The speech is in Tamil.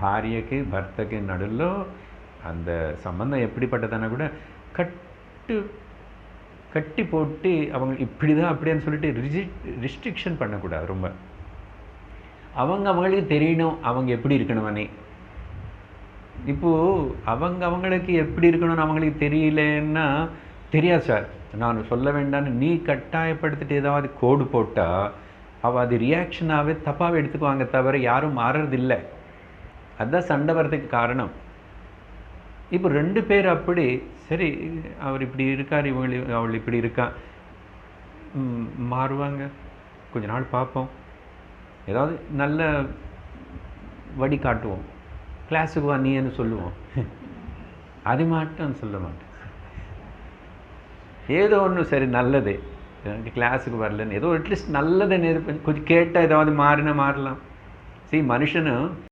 భార్యకి భర్తకి నడుల్లో அந்த சம்பந்தம் எப்படிப்பட்டதானா கூட கட்டு கட்டி போட்டு அவங்க இப்படி தான் அப்படின்னு சொல்லிட்டு ரிஜி ரிஸ்ட்ரிக்ஷன் பண்ணக்கூடாது ரொம்ப அவங்க அவங்களுக்கு தெரியணும் அவங்க எப்படி இருக்கணும்னே இப்போது அவங்க அவங்களுக்கு எப்படி இருக்கணும்னு அவங்களுக்கு தெரியலன்னா தெரியாது சார் நான் சொல்ல வேண்டாம்னு நீ கட்டாயப்படுத்திட்டு ஏதாவது கோடு போட்டால் அவள் அது ரியாக்ஷனாகவே தப்பாகவே எடுத்துக்குவாங்க தவிர யாரும் மாறுறதில்லை அதுதான் சண்டை வர்றதுக்கு காரணம். இப்போ ரெண்டு பேர் அப்படி சரி அவர் இப்படி இருக்கார் இவங்க அவள் இப்படி இருக்கா. மாறுவாங்க. கொஞ்ச நாள் பார்ப்போம். ஏதாவது நல்ல வடி காட்டுவோம். கிளாஸுக்கு வா நீன்னு சொல்லுவோம்? அது மட்டும் சொல்ல மாட்டேன். ஏதோ ஒன்று சரி நல்லது. எனக்கு கிளாஸுக்கு வரலன்னு. ஏதோ அட்லீஸ்ட் நல்லதை நெருப்பு கொஞ்சம் கேட்டால் ஏதாவது மாறினா மாறலாம். சரி மனுஷனும்